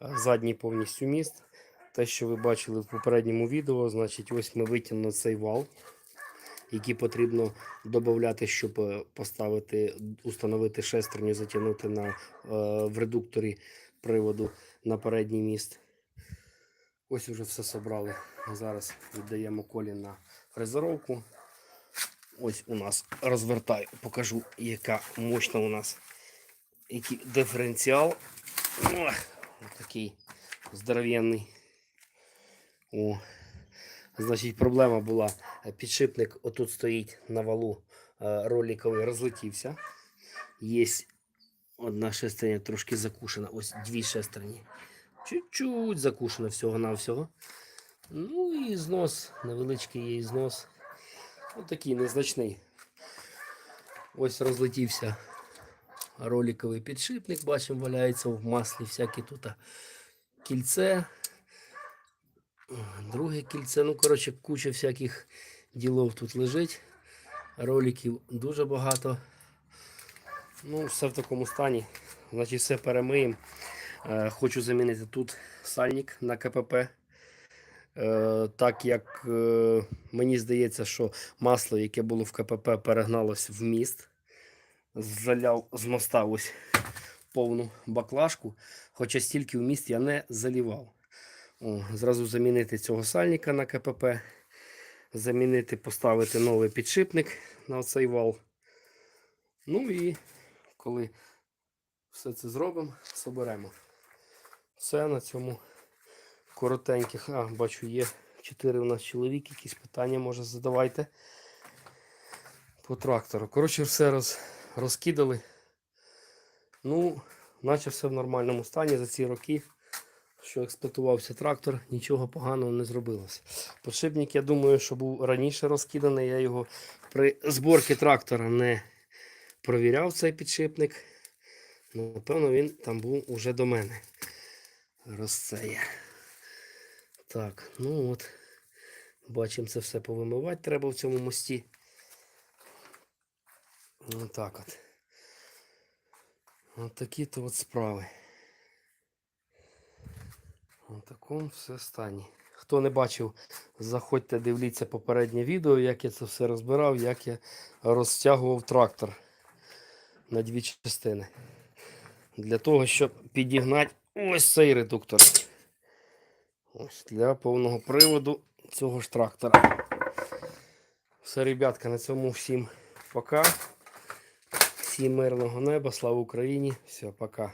задній повністю міст. Те, що ви бачили в попередньому відео, значить, ось ми витягнули цей вал, який потрібно додати, щоб е, поставити, установити шестерню, затягнути на, е, в редукторі приводу на передній міст. Ось вже все собрали. Зараз віддаємо колі на фрезеровку. Ось у нас розвертаю, покажу, яка мощна у нас який диференціал. Ох, такий здоровенний. О. Значить, проблема була. Підшипник отут стоїть на валу е, роликовий, розлетівся. Є одна шестерня трошки закушена. Ось дві шестерні. Чуть-чуть закушена всього-навсього. Ну і знос, невеличкий є знос. Ось такий незначний. Ось розлетівся роликовий підшипник, бачимо, валяється в маслі всякі тут кільце. Друге кільце, ну, коротше, куча всяких ділов тут лежить. Роликів дуже багато. Ну, все в такому стані. Значить, все перемиємо. Е, Хочу замінити тут сальник на КПП. Е, Так як е, мені здається, що масло, яке було в КПП, перегналося в міст. Заляв з моста ось повну баклажку. Хоча стільки в міст я не залівав. О, зразу замінити цього сальника на КПП. Замінити, поставити новий підшипник на цей вал. Ну і коли все це зробимо, соберемо. Все на цьому коротеньких. А, бачу, є чотири у нас чоловік, якісь питання може задавайте по трактору. Коротше, все роз, розкидали. Ну, наче все в нормальному стані за ці роки, що експлуатувався трактор, нічого поганого не зробилося. Подшипник, я думаю, що був раніше розкиданий. Я його при зборці трактора не провіряв цей підшипник. Напевно, він там був уже до мене. Розцеє. Так, ну от. Бачимо, це все повимивати треба в цьому мості. Отак от. От такі то от справи. В такому все стані. Хто не бачив, заходьте, дивіться попереднє відео, як я це все розбирав, як я розтягував трактор на дві частини. Для того, щоб підігнати ось цей редуктор. Ось для повного приводу цього ж трактора. Все, ребятка, на цьому всім пока. Всім мирного неба, слава Україні. Все, пока.